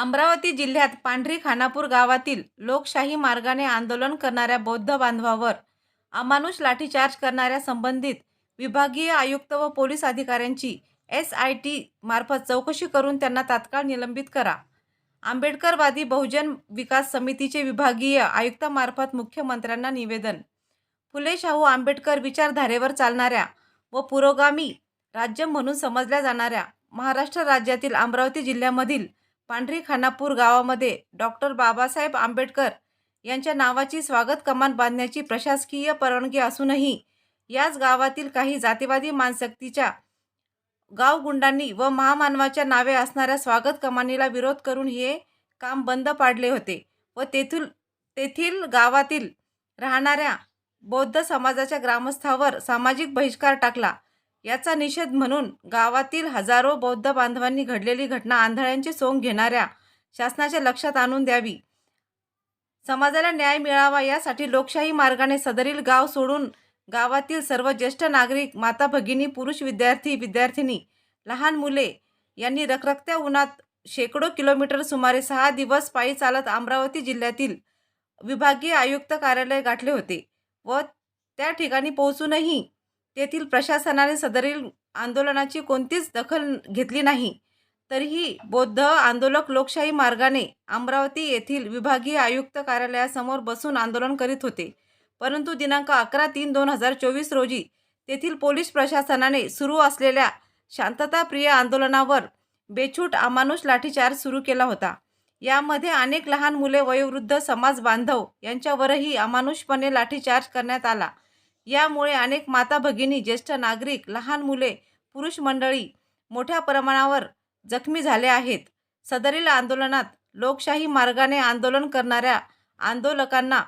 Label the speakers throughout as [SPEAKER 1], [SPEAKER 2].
[SPEAKER 1] अमरावती जिल्ह्यात पांढरी खानापूर गावातील लोकशाही मार्गाने आंदोलन करणाऱ्या बौद्ध बांधवावर अमानुष लाठीचार्ज करणाऱ्या संबंधित विभागीय आयुक्त व पोलीस अधिकाऱ्यांची एस आय टी मार्फत चौकशी करून त्यांना तात्काळ निलंबित करा. आंबेडकरवादी बहुजन विकास समितीचे विभागीय आयुक्तामार्फत मुख्यमंत्र्यांना निवेदन. फुले शाहू आंबेडकर विचारधारेवर चालणाऱ्या व पुरोगामी राज्य म्हणून समजल्या जाणाऱ्या महाराष्ट्र राज्यातील अमरावती जिल्ह्यामधील पांढरी खानापूर गावामध्ये डॉक्टर बाबासाहेब आंबेडकर यांच्या नावाची स्वागत कमान बांधण्याची प्रशासकीय परवानगी असूनही याच गावातील काही जातीवादी मानसक्तीच्या गावगुंडांनी व महामानवाच्या नावे असणाऱ्या स्वागत कमानीला विरोध करून हे काम बंद पाडले होते व तेथील तेथील गावातील राहणाऱ्या बौद्ध समाजाच्या ग्रामस्थावर सामाजिक बहिष्कार टाकला. याचा निषेध म्हणून गावातील हजारो बौद्ध बांधवांनी घडलेली घटना आंधळ्यांची सोंग घेणाऱ्या शासनाच्या लक्षात आणून द्यावी. समाजाला न्याय मिळावा यासाठी लोकशाही मार्गाने सदरील गाव सोडून गावातील सर्व ज्येष्ठ नागरिक माता भगिनी पुरुष विद्यार्थी विद्यार्थिनी लहान मुले यांनी रखरखत्या उन्हात शेकडो किलोमीटर सुमारे सहा दिवस पायी चालत अमरावती जिल्ह्यातील विभागीय आयुक्त कार्यालय गाठले होते व त्या ठिकाणी पोहोचूनही तेथील प्रशासनाने सदरील आंदोलनाची कोणतीच दखल घेतली नाही. तरीही बौद्ध आंदोलक लोकशाही मार्गाने अमरावती येथील विभागीय आयुक्त कार्यालयासमोर बसून आंदोलन करीत होते. परंतु दिनांक अकरा तीन दोन हजार चोवीस रोजी तेथील पोलीस प्रशासनाने सुरू असलेल्या शांतताप्रिय आंदोलनावर बेछूट अमानुष लाठीचार्ज सुरू केला होता. यामध्ये अनेक लहान मुले वयोवृद्ध समाज बांधव यांच्यावरही अमानुषपणे लाठीचार्ज करण्यात आला. यामुळे अनेक माता भगिनी ज्येष्ठ नागरिक लहान मुले पुरुष मंडळी मोठ्या प्रमाणावर जखमी झाले आहेत. सदरील आंदोलनात लोकशाही मार्गाने आंदोलन करणाऱ्या आंदोलकांना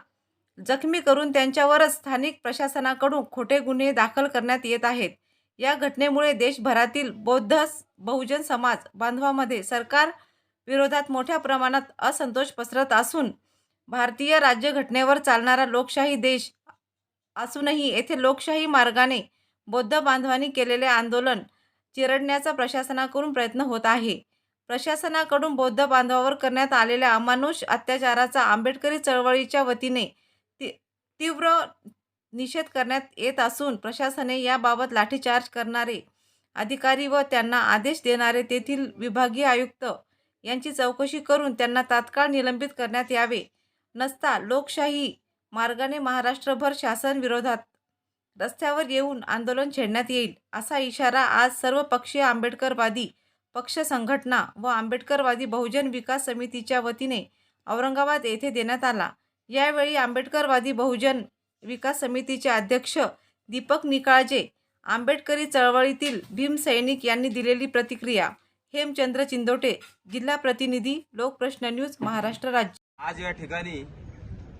[SPEAKER 1] जखमी करून त्यांच्यावरच स्थानिक प्रशासनाकडून खोटे गुन्हे दाखल करण्यात येत आहेत. या घटनेमुळे देशभरातील बौद्ध बहुजन समाज बांधवामध्ये सरकार विरोधात मोठ्या प्रमाणात असंतोष पसरत असून भारतीय राज्यघटनेवर चालणारा लोकशाही देश असूनही येथे लोकशाही मार्गाने बौद्ध बांधवांनी केलेले आंदोलन चिरडण्याचा प्रशासनाकडून प्रयत्न होत आहे. प्रशासनाकडून बौद्ध बांधवावर करण्यात आलेल्या अमानुष अत्याचाराचा आंबेडकरी चळवळीच्या वतीने ती तीव्र निषेध करण्यात येत असून प्रशासने याबाबत लाठीचार्ज करणारे अधिकारी व त्यांना आदेश देणारे तेथील विभागीय आयुक्त यांची चौकशी करून त्यांना तात्काळ निलंबित करण्यात यावे. नसता लोकशाही मार्गाने महाराष्ट्रभर शासन विरोधात रस्त्यावर येऊन आंदोलन छेडण्यात येईल असा इशारा आज सर्व पक्षीय आंबेडकरवादी पक्ष संघटना व आंबेडकरवादी बहुजन विकास समितीच्या वतीने औरंगाबाद येथे देण्यात आला. यावेळी आंबेडकरवादी बहुजन विकास समितीचे अध्यक्ष दीपक निकाळजे आंबेडकरी चळवळीतील भीमसैनिक यांनी दिलेली प्रतिक्रिया हेमचंद्र चिंदोटे जिल्हा प्रतिनिधी लोकप्रश्न न्यूज महाराष्ट्र राज्य.
[SPEAKER 2] आज या ठिकाणी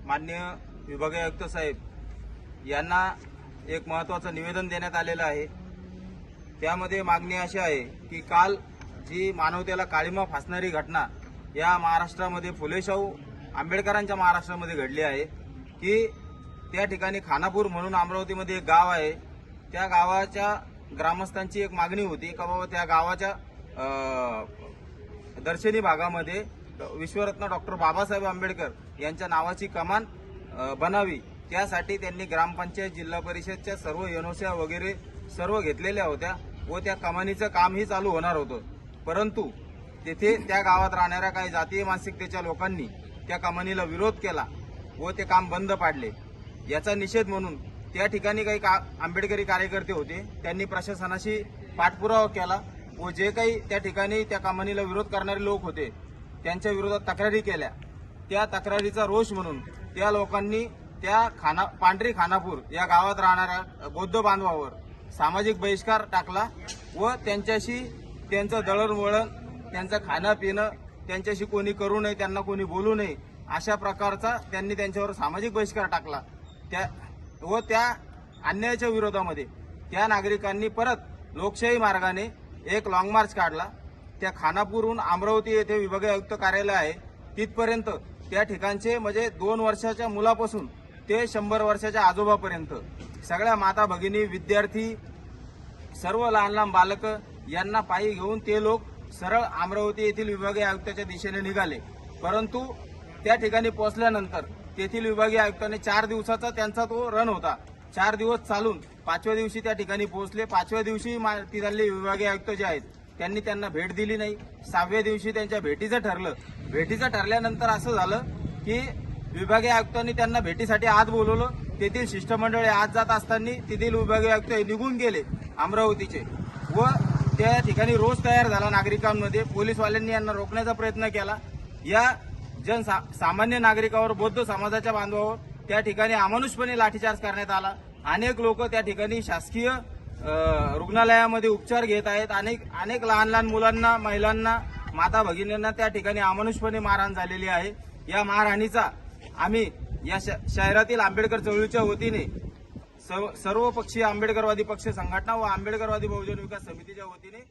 [SPEAKER 2] मान्य विभागीय आयुक्त साहेब यांना एक महत्वाचं निवेदन देण्यात आलेलं आहे. त्यामध्ये मागणी अशी आहे की काल जी मानवतेला काळीमा फासणारी घटना या महाराष्ट्रामध्ये फुले शाहू आंबेडकरांच्या महाराष्ट्रामध्ये घडली आहे की त्या ठिकाणी खानापूर म्हणून अमरावतीमध्ये एक गाव आहे. त्या गावाच्या ग्रामस्थांची एक मागणी होती का बाबा त्या गावाच्या दर्शनी भागामध्ये विश्वरत्न डॉक्टर बाबासाहेब आंबेडकर यांच्या नावाची कमान बनावी. त्यासाठी त्यांनी ग्रामपंचायत जिल्हा परिषदच्या सर्व एनओसीआ वगैरे सर्व घेतलेल्या होत्या व त्या कमानीचं कामही चालू होणार होतं. परंतु तेथे त्या गावात राहणाऱ्या काही जातीय मानसिकतेच्या लोकांनी त्या कमानीला विरोध केला व ते काम बंद पाडले. याचा निषेध म्हणून त्या ठिकाणी काही का आंबेडकरी कार्यकर्ते होते. त्यांनी प्रशासनाशी पाठपुरावा केला व जे काही त्या ठिकाणी त्या कमानीला विरोध करणारे लोक होते त्यांच्या विरोधात तक्रारी केल्या. त्या तक्रारीचा रोष म्हणून त्या लोकांनी त्या खाना पांढरी खानापूर या गावात राहणाऱ्या बौद्ध बांधवावर सामाजिक बहिष्कार टाकला व त्यांच्याशी त्यांचं दळणवळण त्यांचं खाणं पिणं त्यांच्याशी कोणी करू नये त्यांना कोणी बोलू नये अशा प्रकारचा त्यांनी त्यांच्यावर सामाजिक बहिष्कार टाकला. त्या व त्या अन्यायाच्या विरोधामध्ये त्या नागरिकांनी परत लोकशाही मार्गाने एक लॉंग मार्च काढला. त्या खानापूरहून अमरावती येथे विभागीय आयुक्त कार्यालय आहे. तिथपर्यंत त्या ठिकाणचे म्हणजे दोन वर्षाच्या मुलापासून ते शंभर वर्षाच्या आजोबापर्यंत. सगळ्या माता भगिनी विद्यार्थी सर्व लहान लहान बालकं यांना पायी घेऊन ते लोक सरळ अमरावती येथील विभागीय आयुक्ताच्या दिशेने निघाले. परंतु त्या ठिकाणी पोहोचल्यानंतर तेथील विभागीय आयुक्ताने चार दिवसाचा त्यांचा तो रन होता. चार दिवस चालून पाचव्या दिवशी त्या ठिकाणी पोहोचले. पाचव्या दिवशी तिथले विभागीय आयुक्त जे आहेत त्यांनी त्यांना भेट दिली नाही. सहाव्या दिवशी त्यांच्या भेटीचं ठरलं. भेटीचं ठरल्यानंतर असं झालं की विभागीय आयुक्तांनी त्यांना भेटीसाठी आत बोलवलं. तेथील शिष्टमंडळी आत जात असताना तेथील विभागीय आयुक्त निघून गेले अमरावतीचे व त्या ठिकाणी रोष तयार झाला नागरिकांमध्ये. पोलीसवाल्यांनी यांना रोखण्याचा प्रयत्न केला. या जन सामान्य नागरिकावर बौद्ध समाजाच्या बांधवावर त्या ठिकाणी अमानुषपणे लाठीचार्ज करण्यात आला. अनेक लोक त्या ठिकाणी शासकीय रुग्णालयामध्ये उपचार घेत आहेत. अनेक अनेक लहान लहान मुलांना महिलांना माता भगिनींना त्या ठिकाणी अमानुषपणे मारहाण झालेली आहे. या मारहाणीचा आम्ही या श- शहरातील आंबेडकर चळवळीच्या वतीने सर्व- पक्षीय आंबेडकरवादी पक्ष संघटना व आंबेडकरवादी बहुजन विकास समितीच्या वतीने